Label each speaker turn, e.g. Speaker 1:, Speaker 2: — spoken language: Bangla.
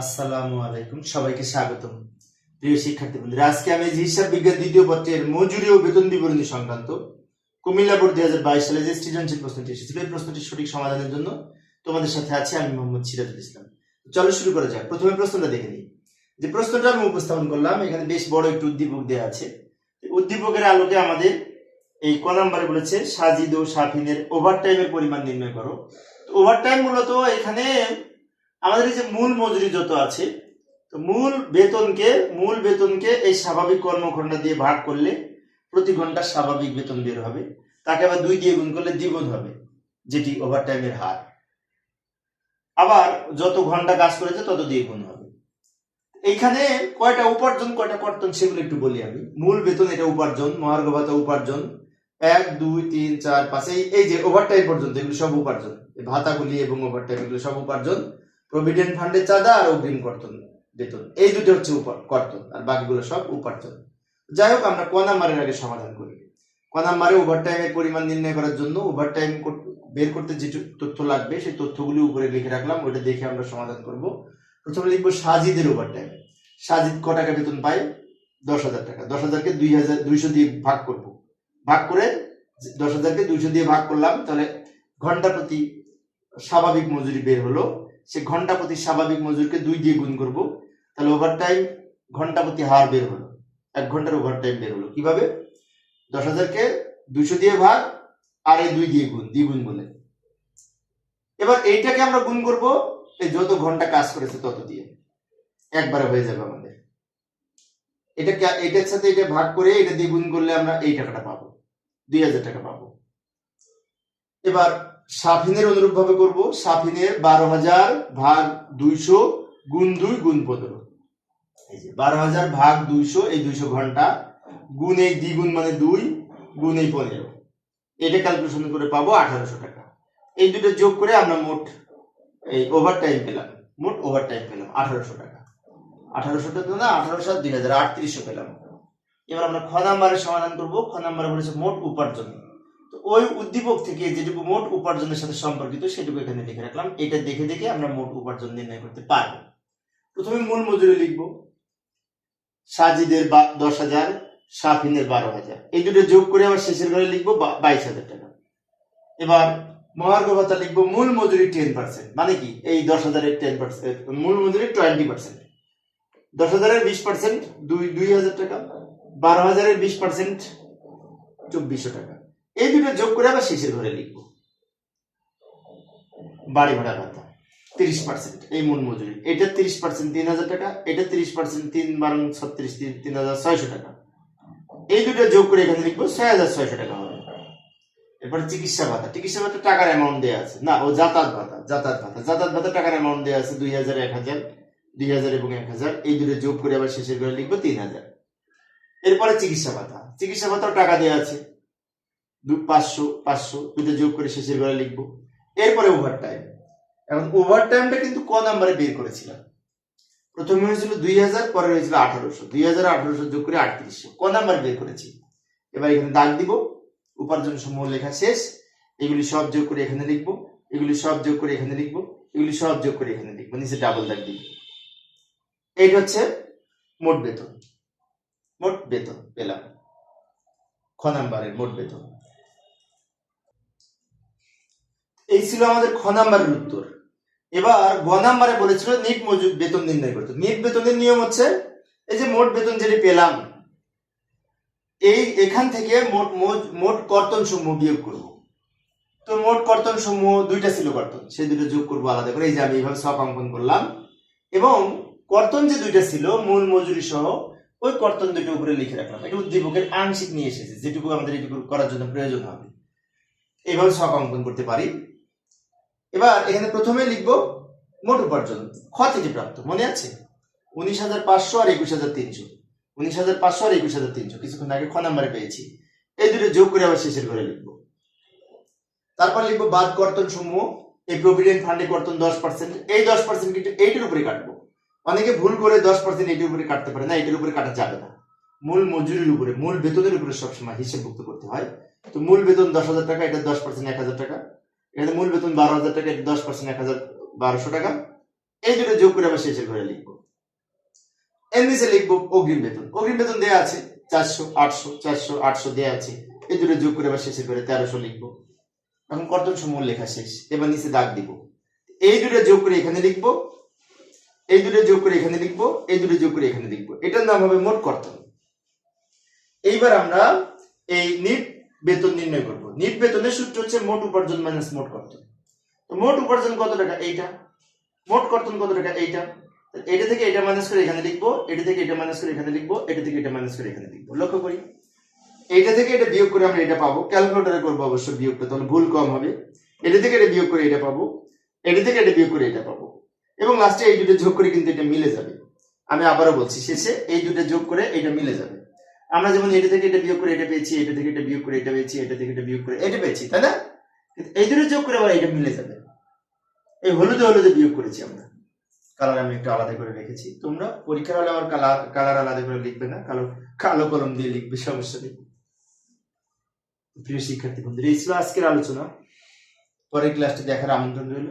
Speaker 1: আসসালামু আলাইকুম, সবাইকে স্বাগতম। প্রিয় শিক্ষার্থী বন্ধুরা, আজকে আমি হিসাব বিজ্ঞান দ্বিতীয় পত্রের মজুরি ও বেতন বিবরণী সংক্রান্ত কুমিল্লা বোর্ড দুই হাজার বাইশ সালে যে সৃজনশীল প্রশ্নটি এসেছিল, এই প্রশ্নটির সঠিক সমাধানের জন্য তোমাদের সাথে আছি আমি মোহাম্মদ সিরাজুল ইসলাম। চলো শুরু করা যাক। প্রথমে প্রশ্নটা দেখে নিই। যে প্রশ্নটা আমি উপস্থাপন করলাম, এখানে বেশ বড় একটি উদ্দীপক দেওয়া আছে। উদ্দীপকের আলোকে আমাদের এই ক নাম্বারে বলেছে, সাজিদ ও সাফিনের ওভার ওভারটাইমের পরিমাণ নির্ণয় করো। ওভারটাইম মূলত এখানে আমাদের এই যে মূল মজুরি যত আছে, তো মূল বেতনকে মূল বেতনকে এই স্বাভাবিক কর্মঘণ্টা দিয়ে ভাগ করলে প্রতি ঘণ্টা স্বাভাবিক বেতন বের হবে। তাকে আবার দুই দিয়ে গুণ করলে দ্বিগুণ হবে, যেটি ওভারটাইমের হার। আবার যত ঘণ্টা কাজ করেছে, তত দিয়ে গুণ হবে। এইখানে কয়টা উপার্জন, কয়টা কর্তন সেগুলো একটু বলি আমি। মূল বেতন এটা উপার্জন, মহার্ঘ ভাতা উপার্জন। এক, দুই, তিন, চার, পাঁচ, এই যে ওভারটাইম পর্যন্ত এগুলো সব উপার্জন। ভাতাগুলি এবং ওভারটাইম এগুলো সব উপার্জন। প্রভিডেন্ট ফান্ডের চাঁদা আর অগ্রিম কর্তন বেতন। এই দুটো হচ্ছে কর্তন, আর বাকিগুলো সব উপার্জন। যাই হোক, আমরা ক নাম্বারের আগে সমাধান করি। ক নাম্বারে ওভারটাইমের পরিমাণ নির্ণয় করার জন্য ওভারটাইম বের করতে যে তথ্য লাগবে, সেই তথ্যগুলি উপরে লিখে রাখলাম ওটা দেখে আমরা সমাধান করব। প্রথমে লিখব সাজিদের ওভারটাইম সাজিদ ক টাকা বেতন পায়? দশ হাজার টাকা। দশ হাজারকে দুই হাজার দুইশো দিয়ে ভাগ করব। ভাগ করে দশ হাজারকে দুইশো দিয়ে ভাগ করলাম, তাহলে ঘণ্টা প্রতি স্বাভাবিক মজুরি বের হলো সে ঘণ্টা প্রতি স্বাভাবিক মজুরকে দুই দিয়ে গুণ করব। তাহলে ওভারটাইম ঘণ্টা প্রতি হার বের হলো। এক ঘণ্টার ওভারটাইম বের হলো। কীভাবে? দশ হাজারকে দুইশো দিয়ে ভাগ, আর এই দুই দিয়ে গুণ দ্বিগুণ বলে। এবার এইটাকে আমরা গুণ করব, এই যত ঘণ্টা কাজ করেছে তত দিয়ে। একবারে হয়ে যাবে আমাদের। এটা এটার সাথে এটা ভাগ করে এটা দিয়ে গুণ করলে আমরা এই টাকাটা পাবো। দুই হাজার টাকা পাবো। এবার সাফিনের অনুরূপ ভাবে করব। সাফিনের বারো হাজার ভাগ দুইশো গুণ দুই, গুণ পনেরো। এই যে, বারো হাজার ভাগ দুইশো, এই দুইশো ঘণ্টা, গুণ এই দ্বিগুণ মানে দুই, গুণ এই পনেরো। এটা ক্যালকুলেশন করে পাবো আঠারোশো টাকা। এই দুটো যোগ করে আমরা মোট এই ওভার টাইম পেলাম। মোট ওভার টাইম পেলাম আঠারোশো টাকা। আঠারোশো টাকা না আঠারোশো দুই হাজার আটত্রিশশো পেলাম। এবার আমরা খ নাম্বারের সমাধান করব। খ নাম্বারে বলেছে মোট উপার্জন। ওই উদ্দীপক থেকে যেটুকু মোট উপার্জনের সাথে সম্পর্কিত সেটুকু এখানে লিখে রাখলাম। এটা দেখে দেখে আমরা মোট উপার্জন নির্ণয় করতে পারব। প্রথমে মূল মজুরি লিখব। সাজিদের দশ হাজার, সাফিনের বারো হাজার। এই দুটো যোগ করে আমার শেষের ঘরে লিখব বাইশ হাজার টাকা। এবার মহার্ঘ ভাতা লিখব মূল মজুরি টেন পার্সেন্ট মানে কি? এই দশ হাজারের টেন পার্সেন্ট মূল মজুরি টোয়েন্টি পার্সেন্ট দশ হাজারের বিশ পার্সেন্ট দুই দুই হাজার টাকা। বারো হাজারের বিশ পার্সেন্ট চব্বিশশো টাকা। এই দুটো যোগ করে আবার শেষের ঘরে লিখব। বাড়ি ভাড়া ভাতা তিরিশ পার্সেন্ট এই মূল মজুরি। এটা তিরিশ পার্সেন্ট তিন হাজার টাকা, এটা তিরিশ পার্সেন্ট তিন বারো ছত্রিশ তিন হাজার ছয়শো টাকা। এই দুটো যোগ করে এখানে লিখব ছয় হাজার ছয়শো টাকা হবে। এরপর চিকিৎসা ভাতা। চিকিৎসা ভাতা টাকার অ্যামাউন্ট দেওয়া আছে। না, ও যাতায়াত ভাতা যাতায়াত ভাতা। যাতায়াত ভাতা টাকার অ্যামাউন্ট দেওয়া আছে দুই হাজার এক হাজার, দুই হাজার এবং এক হাজার। এই দুটো যোগ করে আবার শেষের ঘরে লিখব তিন হাজার। এরপরে চিকিৎসা ভাতা। চিকিৎসা ভাতাও টাকা দেওয়া আছে। দু পাঁচশো পাঁচশো দুটো যোগ করে শেষের ঘরে লিখব। এরপরে ওভার টাইম এখন ওভার টাইমটা কিন্তু ক নাম্বারে বের করেছিলাম? প্রথমে হয়েছিল দুই হাজার, পরে হয়েছিল আঠারোশো। দুই হাজার আঠারোশো যোগ করে আটত্রিশশো। ক নাম্বার বের করেছি? এবার এখানে দাগ দিব। উপার্জন সমূহ লেখা শেষ। এগুলি সব যোগ করে এখানে লিখব। এগুলি সব যোগ করে এখানে লিখব। এগুলি সব যোগ করে এখানে লিখব। নিচে ডাবল দাগ দিব। এইটা হচ্ছে মোট বেতন। মোট বেতন পেলাম। খ নাম্বারের মোট বেতন এই ছিল আমাদের খ নাম্বারের উত্তর। এবার গ নাম্বারে বলেছিল নিট মজুদ বেতন নির্ণয় করতে। নিট বেতনের নিয়ম হচ্ছে, এই যে মোট বেতন যেটি পেলাম, এই এখান থেকে মোট মোট- কর্তন সমূহ বিয়োগ করব। তো মোট কর্তন সমূহ দুইটা ছিল কর্তন সেই দুটো যোগ করব আলাদা করে, এই যে আমি এইভাবে সব অঙ্কন করলাম। এবং কর্তন যে দুইটা ছিল, মূল মজুরি সহ, ওই কর্তন দুটো উপরে লিখে রাখলাম। এটা উদ্দীপকের আংশিক নিয়ে এসেছে, যেটুকু আমাদের এটুকু করার জন্য প্রয়োজন হবে। এইভাবে সব অঙ্কন করতে পারি। এবার এখানে প্রথমে লিখব মোট উপার্জন, খ থেকে প্রাপ্ত, মনে আছে? উনিশ হাজার পাঁচশো আর একুশ হাজার তিনশো। উনিশ হাজার পাঁচশো আর একুশ হাজার তিনশো, কিছুক্ষণ আগে খ নাম্বারে পেয়েছি। এই দুটো যোগ করে আবার শেষের ঘরে লিখব। তারপর লিখব বাদ কর্তন সমূহ এই প্রভিডেন্ট ফান্ডে কর্তন দশ পার্সেন্ট এই দশ পার্সেন্ট কিন্তু এইটির উপরে কাটবো। অনেকে ভুল করে দশ পার্সেন্ট এইটির উপরে কাটতে পারে না এটির উপরে কাটা যাবে না। মূল মজুরির উপরে, মূল বেতনের উপরে সবসময় হিসেবভুক্ত করতে হয়। তো মূল বেতন দশ হাজার টাকা, এটা দশ পার্সেন্ট এক হাজার টাকা। এখানে মূল বেতন বারো হাজার টাকা দশ পার্সেন্ট এক হাজার বারোশো টাকা। এই দুটো যোগ করে আবার শেষের ঘরে লিখব। এর নিচে লিখব অগ্রিম বেতন। অগ্রিম বেতন দেওয়া আছে চারশো, আটশো চারশো, আটশো দেওয়া আছে। এই দুটো যোগ করে আবার শেষের ঘরে তেরোশো লিখব। এখন কর্তন সমূহ লেখা শেষ। এবার নিচে দাগ দিব। এই দুটো যোগ করে এখানে লিখব। এই দুটো যোগ করে এখানে লিখব। এই দুটো যোগ করে এখানে লিখব। এটার নাম হবে মোট কর্তন এইবার আমরা এই নিট বেতন নির্ণয় করব। নিট বেতনের সূত্র হচ্ছে মোট উপার্জন মাইনাস মোট কর্তন। তো মোট উপার্জন কত টাকা? এইটা। মোট কর্তন কত টাকা? এইটা। এটা থেকে এটা মাইনাস করে এখানে লিখব এটা থেকে এটা মাইনাস করে এখানে লিখব এটা থেকে এটা মাইনাস করে এখানে লিখব। লক্ষ্য করি। এটা থেকে এটা বিয়োগ করে আমরা এটা পাবো। ক্যালকুলেটরে করব অবশ্য বিয়োগটা, তাহলে ভুল কম হবে। এটা থেকে এটা বিয়োগ করে এটা পাবো। এটা থেকে এটা বিয়োগ করে এটা পাবো। এবং লাস্টে এই দুটো যোগ করে কিন্তু এটা মিলে যাবে। আমি আবারও বলছি, শেষে এই দুটো যোগ করে এটা মিলে যাবে। আমরা যেমন এটা থেকে এটা বিয়োগ করে এটা পেয়েছি, এটা থেকে এটা বিয়োগ করে এটা পেয়েছি, এটা থেকে এটা বিয়োগ করে এটা পেয়েছি, তাই না? এই দুটো যোগ করে আবার এটা মিলে যাবে। এই হলুদে হলুদে বিয়োগ করেছি আমরা। কালার আমি একটু আলাদা করে রেখেছি। তোমরা পরীক্ষার হলে আবার কালার কালার আলাদা করে লিখবে না। কালো কালো কলম দিয়ে লিখবে, সমস্যা নেই। প্রিয় শিক্ষার্থী বন্ধুরা, এই ছিল আজকের আলোচনা। পরের ক্লাসটি দেখার আমন্ত্রণ রইল।